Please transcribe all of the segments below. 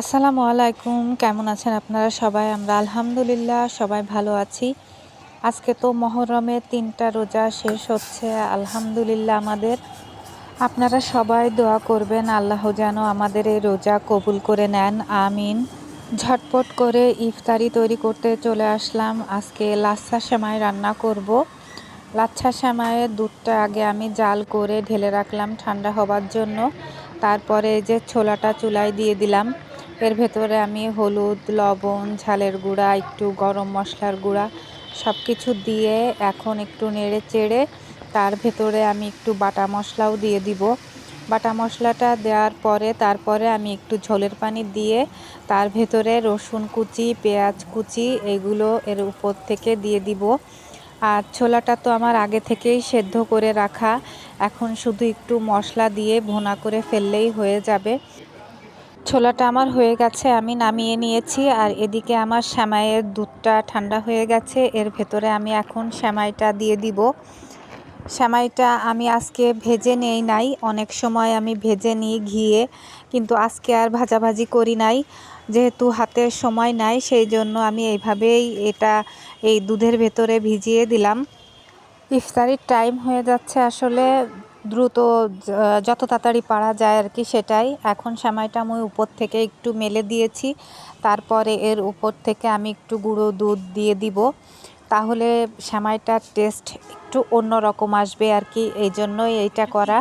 আসসালামু আলাইকুম। কেমন আছেন আপনারা সবাই? আমরা আলহামদুলিল্লাহ সবাই ভালো আছি। আজকে তো মহরমের তিনটা রোজা শেষ হচ্ছে, আলহামদুলিল্লাহ আমাদের। আপনারা সবাই দোয়া করবেন, আল্লাহ যেন আমাদের এই রোজা কবুল করে নেন, আমিন। ঝটপট করে ইফতারি তৈরি করতে চলে আসলাম। আজকে লাচ্ছা সেমাই রান্না করব। লাচ্ছা সেমাইয়ের দুধটা আগে আমি জাল করে ঢেলে রাখলাম ঠান্ডা হবার জন্য। তারপরে যে ছোলাটা চুলায় দিয়ে দিলাম। এর ভেতরে আমি হলুদ, লবণ, ঝালের গুঁড়া, একটু গরম মশলার গুঁড়া সব কিছু দিয়ে এখন একটু নেড়ে চেড়ে তার ভেতরে আমি একটু বাটা মশলাও দিয়ে দিব। বাটা মশলাটা দেওয়ার পরে তারপরে আমি একটু ঝোলের পানি দিয়ে তার ভেতরে রসুন কুচি, পেঁয়াজ কুচি এগুলো এর উপর থেকে দিয়ে দিব। আর ছোলাটা তো আমার আগে থেকেই সেদ্ধ করে রাখা। এখন শুধু একটু মশলা দিয়ে ভোনা করে ফেললেই হয়ে যাবে। ছোলাটা আমার হয়ে গেছে, আমি নামিয়ে নিয়েছি আর এদিকে আমার শ্যামাইয়ের দুধটা ঠান্ডা হয়ে গেছে, এর ভেতরে আমি এখন শ্যামাইটা দিয়ে দিব। শ্যামাইটা আমি আজকে ভেজে নেই নাই, অনেক সময় আমি ভেজে নিই ঘিয়ে, কিন্তু আজকে আর ভাজাভাজি করি নাই, যেহেতু হাতের সময় নাই, সেই জন্য আমি এইভাবেই এটা এই দুধের ভেতরে ভিজিয়ে দিলাম। ইফতারির টাইম হয়ে যাচ্ছে আসলে দ্রুত যত তাড়াতাড়ি পারা যায় আর কি সেটাই। এখন সেমাইটা আমি উপর থেকে একটু মেলে দিয়েছি। তারপরে এর উপর থেকে আমি একটু গুঁড়ো দুধ দিয়ে দিব। তাহলে সেমাইটার টেস্ট একটু অন্য রকম আসবে আর কি, এই জন্যই এইটা করা।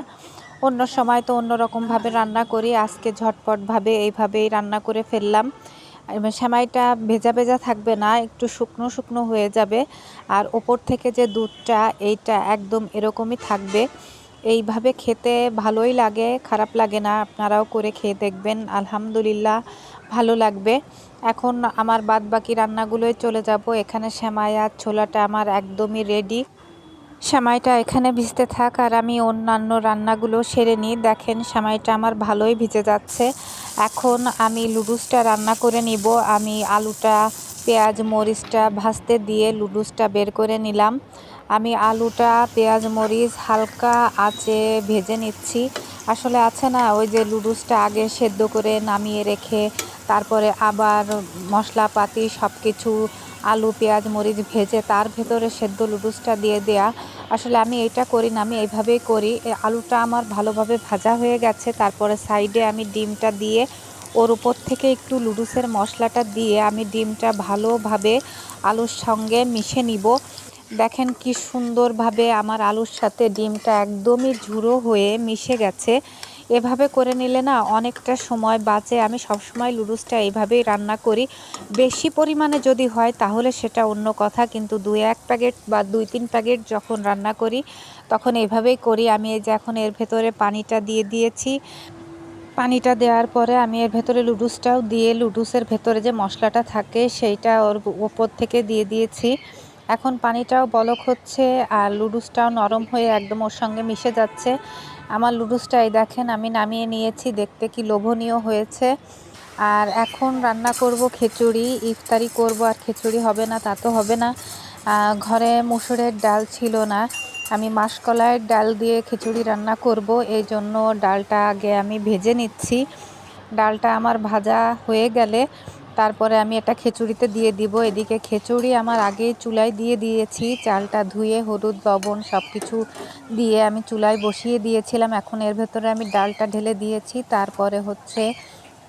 অন্য সময় তো অন্য রকমভাবে রান্না করি, আজকে ঝটপটভাবে এইভাবেই রান্না করে ফেললাম। সেমাইটা ভেজা ভেজা থাকবে না, একটু শুকনো শুকনো হয়ে যাবে। আর ওপর থেকে যে দুধটা, এইটা একদম এরকমই থাকবে। এইভাবে খেতে ভালোই লাগে, খারাপ লাগে না, আপনারাও করে খেয়ে দেখবেন, আলহামদুলিল্লাহ ভালো লাগবে। এখন আমার বাদ বাকি রান্নাগুলোই চলে যাব, এখানে শ্যামাই আর ছোলাটা আমার একদমই রেডি শ্যামাইটা এখানে ভিজতে থাক আর আমি অন্যান্য রান্নাগুলো সেরে নিই। দেখেন শ্যামাইটা আমার ভালোই ভিজে যাচ্ছে। এখন আমি লুডুসটা রান্না করে নিব। আমি আলুটা, পেঁয়াজ, মরিচটা ভাজতে দিয়ে লুডুসটা বের করে নিলাম। আমি আলুটা, পেঁয়াজ, মরিচ হালকা আঁচে ভেজে নিচ্ছি। আসলে আছে না, ওই যে লুডুসটা আগে সেদ্ধ করে নামিয়ে রেখে তারপরে আবার মশলাপাতি সব কিছু আলু, পেঁয়াজ, মরিচ ভেজে তার ভেতরে সেদ্ধ লুডুসটা দিয়ে দেয়া। আসলে আমি এটা করি না, আমি এইভাবেই করি। আলুটা আমার ভালোভাবে ভাজা হয়ে গেছে, তারপরে সাইডে আমি ডিমটা দিয়ে ওর উপর থেকে একটু লুডুসের মশলাটা দিয়ে আমি ডিমটা ভালোভাবে আলুর সঙ্গে মিশে নিব। দেখেন কি সুন্দরভাবে আমার আলুর সাথে ডিমটা একদমই ঝুড়ো হয়ে মিশে গেছে। এভাবে করে নিলে না অনেকটা সময় বাঁচে। আমি সবসময় লুডুসটা এইভাবেই রান্না করি। বেশি পরিমাণে যদি হয় তাহলে সেটা অন্য কথা, কিন্তু দুই এক প্যাকেট বা দুই তিন প্যাকেট যখন রান্না করি, তখন এভাবেই করি। আমি এই যে এখন এর ভেতরে পানিটা দিয়ে দিয়েছি। পানিটা দেওয়ার পরে আমি এর ভেতরে লুডুসটাও দিয়ে লুডুসের ভেতরে যে মশলাটা থাকে, সেইটা ওর ওপর থেকে দিয়ে দিয়েছি। এখন পানিটাও বলক হচ্ছে আর লুডুসটাও নরম হয়ে একদম ওর সঙ্গে মিশে যাচ্ছে। আমার লুডুসটাই দেখেন, আমি নামিয়ে নিয়েছি, দেখতে কি লোভনীয় হয়েছে। আর এখন রান্না করব খিচুড়ি, ইফতারি করব, আর খিচুড়ি হবে না, তা তো হবে না। ঘরে মুসুরের ডাল ছিল না। আমি মাসকলাইয়ের ডাল দিয়ে খিচুড়ি রান্না করব, এই জন্য ডালটা আগে আমি ভেজে নিচ্ছি। ডালটা আমার ভাজা হয়ে গেলে তারপরে আমি এটা খিচুড়িতে দিয়ে দিব। এদিকে খিচুড়ি আমার আগে চুলায় দিয়ে দিয়েছি। চালটা ধুয়ে, হলুদ, লবণ সব কিছু দিয়ে আমি চুলায় বসিয়ে দিয়েছিলাম। এখন এর ভেতরে আমি ডালটা ঢেলে দিয়েছি। তারপরে হচ্ছে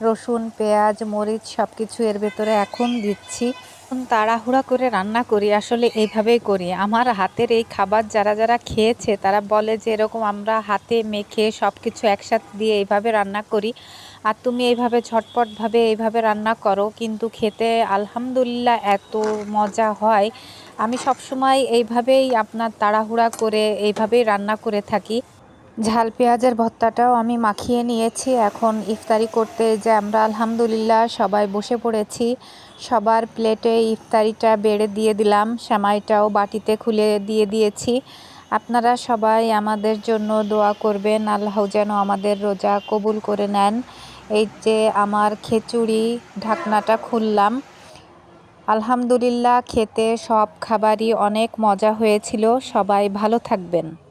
রসুন, পেঁয়াজ, মরিচ সব কিছু এর ভেতরে এখন দিচ্ছি। তাড়াহুড়া করে রান্না করি, আসলে এইভাবেই করি। আমার হাতের এই খাবার যারা যারা খেয়েছে, তারা বলে যে এরকম আমরা হাতে মেখে সব কিছু একসাথে দিয়ে এইভাবে রান্না করি। আর তুমি এইভাবে ঝটপটভাবে এইভাবে রান্না করো, কিন্তু খেতে আলহামদুলিল্লাহ এত মজা হয়। আমি সবসময় এইভাবেই আপনার তাড়াহুড়া করে এইভাবেই রান্না করে থাকি। ঝাল পেঁয়াজের ভর্তাটাও আমি মাখিয়ে নিয়েছি। এখন ইফতারি করতে যে আমরা আলহামদুলিল্লাহ সবাই বসে পড়েছি। সবার প্লেটে ইফতারিটা বেড়ে দিয়ে দিলাম, সেমাইটাও বাটিতে খুলে দিয়ে দিয়েছি। আপনারা সবাই আমাদের জন্য দোয়া করবেন, আল্লাহ যেন আমাদের রোজা কবুল করে নেন। এই যে আমার খিচুড়ি ঢাকনাটা খুললাম। আলহামদুলিল্লাহ খেতে সব খাবারই অনেক মজা হয়েছিল, সবাই ভালো থাকবেন।